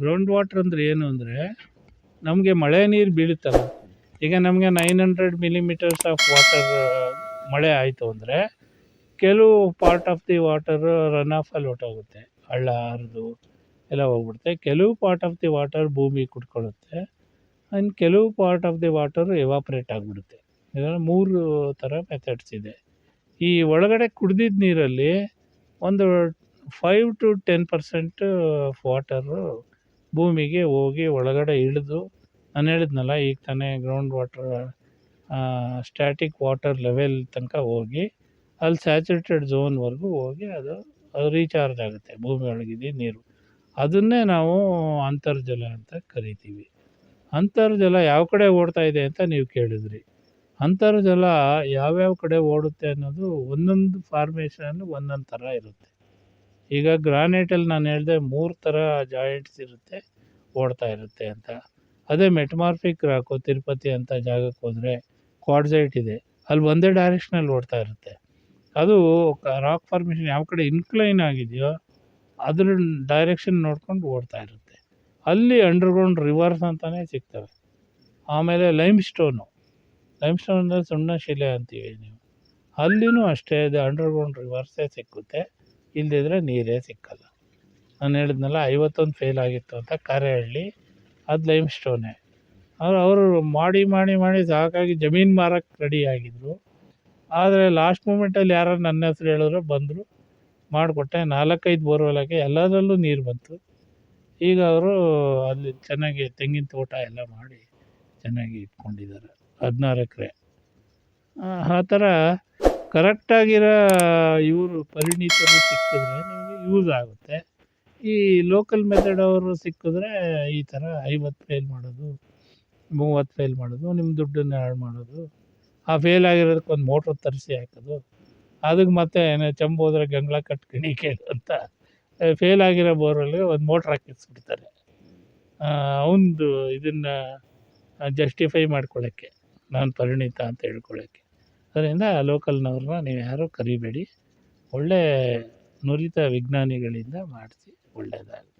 Ground water ಅಂದರೆ ಏನು ಅಂದರೆ ನಮಗೆ ಮಳೆ ನೀರು ಬೀಳುತ್ತಲ್ಲ, ಈಗ ನಮಗೆ nine hundred millimetres of water ಮಳೆ ಆಯಿತು ಅಂದರೆ ಕೆಲವು part of the water run ಆಫಲ್ಲಿ ಹೊಟ್ಟೋಗುತ್ತೆ ಹಳ್ಳ ಹರಿದು ಎಲ್ಲ ಹೋಗ್ಬಿಡುತ್ತೆ. ಕೆಲವು ಪಾರ್ಟ್ ಆಫ್ ದಿ ವಾಟರ್ ಭೂಮಿ ಕುಟ್ಕೊಳ್ಳುತ್ತೆ ಆ್ಯಂಡ್ ಕೆಲವು part of the water evaporate ಆಗಿಬಿಡುತ್ತೆ. ಇದರಲ್ಲಿ ಮೂರು ಥರ ಮೆಥಡ್ಸ್ ಇದೆ. ಈ ಒಳಗಡೆ ಕುಡ್ದಿದ್ದ ನೀರಲ್ಲಿ ಒಂದು five to ten percent water ಭೂಮಿಗೆ ಹೋಗಿ ಒಳಗಡೆ ಇಳಿದು ನಾನು ಹೇಳಿದ್ನಲ್ಲ, ಈಗ ತಾನೇ ground water static water level ತನಕ ಹೋಗಿ, ಅಲ್ಲಿ ಸ್ಯಾಚುರೇಟೆಡ್ ಝೋನ್ವರೆಗೂ ಹೋಗಿ ಅದು ರೀಚಾರ್ಜ್ ಆಗುತ್ತೆ, ಭೂಮಿ ಒಳಗಿದ್ದ ನೀರು. ಅದನ್ನೇ ನಾವು ಅಂತರ್ಜಲ ಅಂತ ಕರಿತೀವಿ. ಅಂತರ್ಜಲ ಯಾವ ಕಡೆ ಓಡ್ತಾ ಇದೆ ಅಂತ ನೀವು ಕೇಳಿದ್ರಿ. ಅಂತರ್ಜಲ ಯಾವ್ಯಾವ ಕಡೆ ಓಡುತ್ತೆ ಅನ್ನೋದು ಒಂದೊಂದು ಫಾರ್ಮೇಷನ್ ಒಂದೊಂದು ಥರ ಇರುತ್ತೆ. ಈಗ ಗ್ರಾನೈಟಲ್ಲಿ ನಾನು ಹೇಳಿದೆ ಮೂರು ಥರ ಜಾಯಿಂಟ್ಸ್ ಇರುತ್ತೆ, ಓಡ್ತಾ ಇರುತ್ತೆ ಅಂತ. ಅದೇ ಮೆಟಮಾರ್ಫಿಕ್ ರಾಕು, ತಿರುಪತಿ ಅಂತ ಜಾಗಕ್ಕೆ ಹೋದರೆ ಕ್ವಾಡ್ಸೈಟ್ ಇದೆ. ಅಲ್ಲಿ ಒಂದೇ ಡೈರೆಕ್ಷನಲ್ಲಿ ಓಡ್ತಾ ಇರುತ್ತೆ. ಅದು ರಾಕ್ ಫಾರ್ಮೇಷನ್ ಯಾವ ಕಡೆ ಇನ್ಕ್ಲೈನ್ ಆಗಿದೆಯೋ ಅದ್ರ ಡೈರೆಕ್ಷನ್ ನೋಡ್ಕೊಂಡು ಓಡ್ತಾ ಇರುತ್ತೆ. ಅಲ್ಲಿ ಅಂಡರ್ಗ್ರೌಂಡ್ ರಿವರ್ಸ್ ಅಂತಲೇ ಸಿಗ್ತವೆ. ಆಮೇಲೆ ಲೈಮ್ ಸ್ಟೋನು ಲೈಮ್ ಸ್ಟೋನ್ ಅಂದರೆ ಸುಣ್ಣ ಶಿಲೆ ಅಂತೀವಿ ನೀವು. ಅಲ್ಲಿನೂ ಅಷ್ಟೇ ಅಂಡರ್ ಅಂಡರ್ಗ್ರೌಂಡ್ ರಿವರ್ಸೇ ಸಿಕ್ಕುತ್ತೆ. ಇಲ್ಲದಿದ್ರೆ ನೀರೇ ಸಿಕ್ಕಲ್ಲ. ನಾನು ಹೇಳಿದ್ನಲ್ಲ, ಐವತ್ತೊಂದು ಫೇಲ್ ಆಗಿತ್ತು ಅಂತ ಕಾರ್ಯಹಳ್ಳಿ ಅದು ಲೈಮ್ ಸ್ಟೋನೇ ಆದರೆ ಅವರು ಮಾಡಿ ಮಾಡಿ ಮಾಡಿ ಸಾಕಾಗಿ ಜಮೀನು ಮಾರಕ್ಕೆ ರೆಡಿ ಆಗಿದ್ದರು ಆದರೆ ಲಾಸ್ಟ್ ಮೂಮೆಂಟಲ್ಲಿ ಯಾರೋ ನನ್ನ ಹೆಸರು ಹೇಳಿದ್ರು, ಬಂದರು, ಮಾಡಿಕೊಟ್ಟೆ. ನಾಲ್ಕೈದು ಬೋರ್ವೆಲ್ ಹಾಕಿ ಎಲ್ಲದರಲ್ಲೂ ನೀರು ಬಂತು. ಈಗ ಅವರು ಅಲ್ಲಿ ಚೆನ್ನಾಗಿ ತೆಂಗಿನ ತೋಟ ಎಲ್ಲ ಮಾಡಿ ಚೆನ್ನಾಗಿ ಇಟ್ಕೊಂಡಿದ್ದಾರೆ. ಹದಿನಾರು ಎಕರೆ. ಆ ಥರ ಕರೆಕ್ಟಾಗಿರೋ ಇವರು ಪರಿಣಿತರು ಸಿಕ್ಕಿದ್ರೆ ನಿಮಗೆ ಯೂಸ್ ಆಗುತ್ತೆ. ಈ ಲೋಕಲ್ ಮೆಥಡ್ ಅವರು ಸಿಕ್ಕಿದ್ರೆ ಈ ಥರ ಐವತ್ತು ಫೇಲ್ ಮಾಡೋದು, ಮೂವತ್ತು ಫೇಲ್ ಮಾಡೋದು ನಿಮ್ಮ ದುಡ್ಡನ್ನು ಹಾಳು ಮಾಡೋದು, ಆ ಫೇಲ್ ಆಗಿರೋದಕ್ಕೆ ಒಂದು ಮೋಟ್ರ್ ತರಿಸಿ ಹಾಕೋದು. ಅದಕ್ಕೆ ಮತ್ತೆ ಚಂಬು ಹೋದ್ರೆ ಗಂಗ್ಲ ಕಟ್ಕಣಿ ಕೇಳು ಅಂತ. ಫೇಲ್ ಆಗಿರೋ ಬೋರಲ್ಲಿ ಒಂದು ಮೋಟ್ರ್ ಹಾಕಿಸ್ಬಿಡ್ತಾರೆ ಅವನದು ಇದನ್ನು ಜಸ್ಟಿಫೈ ಮಾಡ್ಕೊಳ್ಳೋಕ್ಕೆ ನಾನು ಪರಿಣಿತ ಅಂತ ಹೇಳ್ಕೊಳ್ಳೋಕ್ಕೆ ಅದರಿಂದ ಲೋಕಲ್ನವ್ರನ್ನ ನೀವು ಯಾರೂ ಕರಿಬೇಡಿ. ಒಳ್ಳೆ ನುರಿತ ವಿಜ್ಞಾನಿಗಳಿಂದ ಮಾಡಿಸಿ ಒಳ್ಳೆಯದಾಗುತ್ತೆ